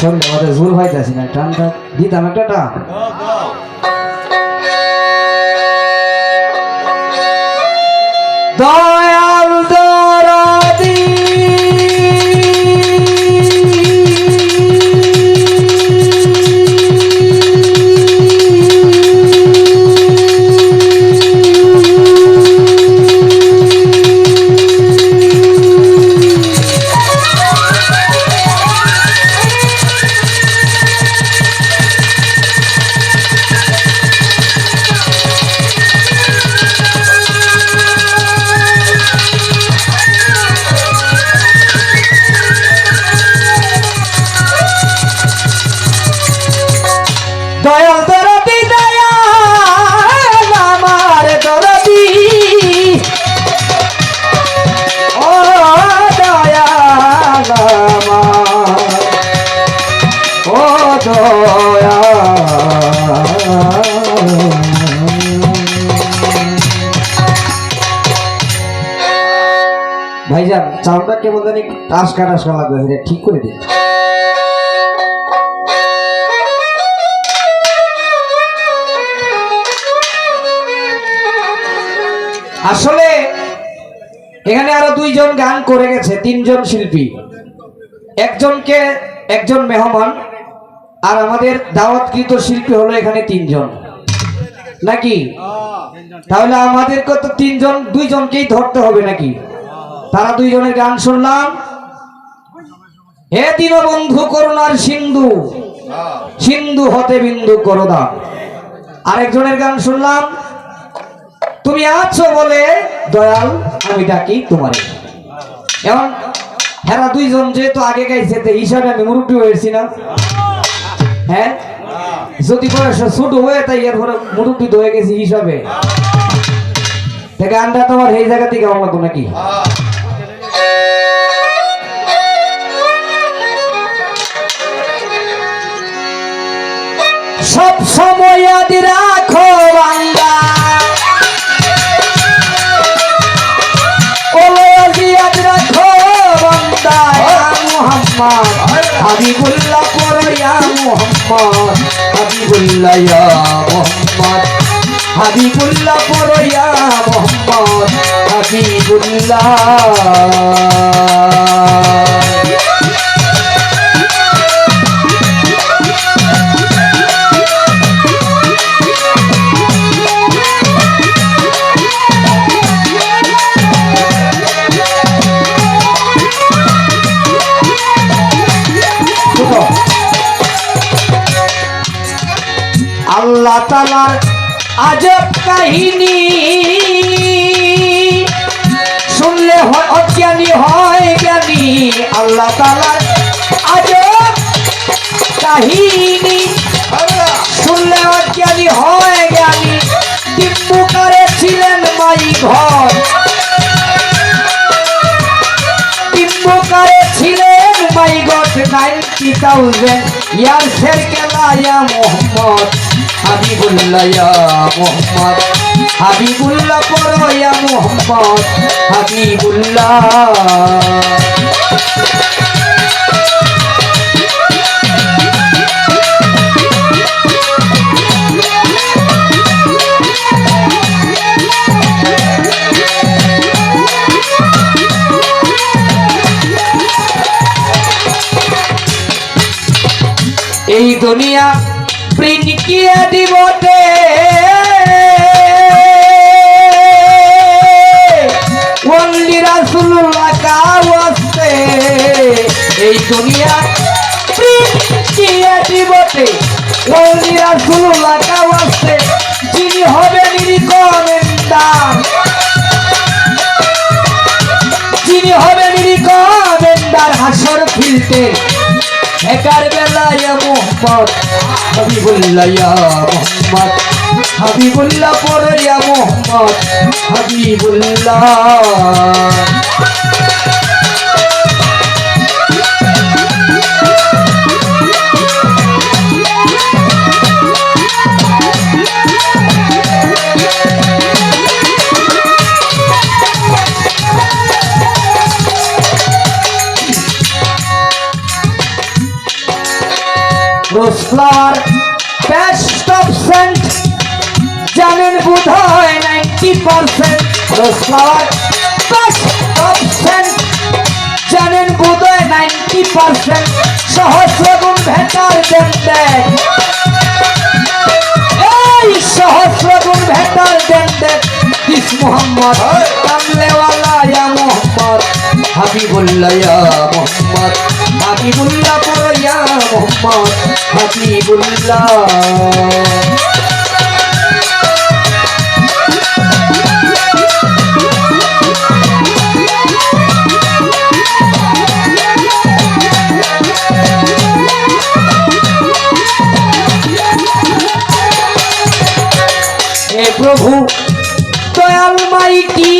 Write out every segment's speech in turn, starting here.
শরীর আমাদের জোর ভাইতেছি না টানটা দিতাম একটা টান। ভাইজান, চাউলটা কেমন জানি টাসকা টাসকা লাগবে ঠিক করে দিন। আসলে, এখানে আরও দুইজন গান করে গেছে, তিনজন শিল্পী। একজনকে, একজন মেহমান, আর আমাদের দাওয়াতকৃত শিল্পী হলো এখানে তিনজন। নাকি? তাহলে আমাদেরকে তো তিনজন, দুইজনকেই ধরতে হবে নাকি? তারা দুইজনের গান শুনলাম। হে দীনবন্ধু করুণার সিন্ধু সিন্ধু হতে বিন্দু করদা আরেকজনের গান শুনলাম, তুমি আছো বলে, দয়াল, আমি ডাকি তোমার। এখন হেরা দুইজন যেহেতু আগে গাইছে হিসাবে আমি মুরব্বী হয়েছি না। হ্যাঁ? যদি বয়স ছোট হয়ে, তাই এর পরে মুরব্বী হয়ে গেছি হিসাবে। গানটা তোমার এই জায়গা থেকে আমার নাকি? সব সময় আদি রাখো বাংলা হাবিবুল্লাহ পড়িয়া মোহাম্মদ। হাবিবুল্লাহ আল্লাহ তালার আজব কাহিনী। আল্লাহ তালার আজব কাহিনী। শুনলে অজ্ঞানী হয় জ্ঞানী? টিম্বুকারে ছিলেন মাই ঘর। টিম্বুকারে ছিলেন মাই গট নাইনটি থাউজেন্ড ইয়ার্সের কেলায়া মোহাম্মদ হাবিবুল্লাহ মোহাম্মদ। হাবিবুল্লাহ পড়ো ইয়া মোহাম্মদ হাবিবুল্লাহ। এই দুনিয়া প্রিন্টিয়ে দিবতে ওনলি রাসূলুল্লাহ কাওয়াস্তে এই দুনিয়া যিনি হবে নিরিকমেন্দার হাসর ফিলতে একার বেলায় মোহাম্মদ, হাবিবুল্লাহ মোহাম্মদ। হাবিবুল্লাহ পরয়া মোহাম্মদ হাবিবুল্লাহ। রোসলার বোধ হয় নাইনটি পার্সেন্ট জানেন বোধ হয় নাইনটি পার্সেন্ট সহস্র গুণ ভেটার দেন দেন। এই সহস্র গুণ ভেটার দেন দেন। কিস মোহাম্মদ কামলেওয়ালা ইয়া মোহাম্মদ। হাবিবুল্লাহ ইয়া মোহাম্মদ। হাবিবুল্লাহ ইয়া মোহাম্মদ। হাবিবুল্লাহ। প্রভু দয়াল মাইটি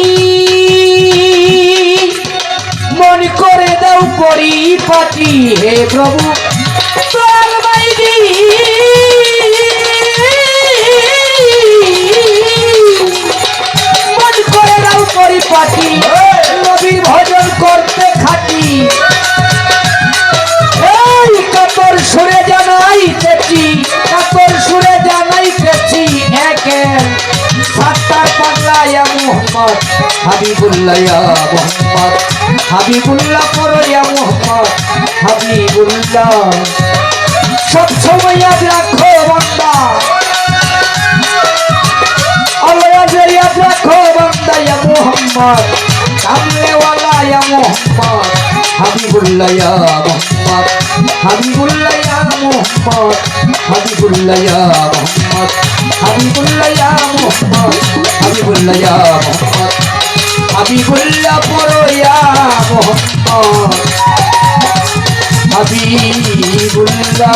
মন করে দাও করি পাটি হে প্রভু। হাবিবুল্লাহ মোহাম্মদ। হাবিবুল্লাহ পড়ো ইয়া মোহাম্মদ। হাবিবুল্লাহ। সব সময় ইয়াদ রাখো বান্দা। আল্লাহ রাখো বান্দা ইয়া মোহাম্মদ। কামলেওয়ালা ইয়া মোহাম্মদ। হাবিবুল্লাহ ইয়া মোহাম্মদ। হাবিবুল্লাহ ইয়া মোহাম্মদ। হাবিবুল্লাহ ইয়া মোহাম্মদ। হাবিবুল্লাহ ইয়া মোহাম্মদ। হাবিবুল্লাহ ইয়া মোহাম্মদ। হাবিবুল্লাহ পরয়া মোহাম্মদ। হাবিবুল্লাহ।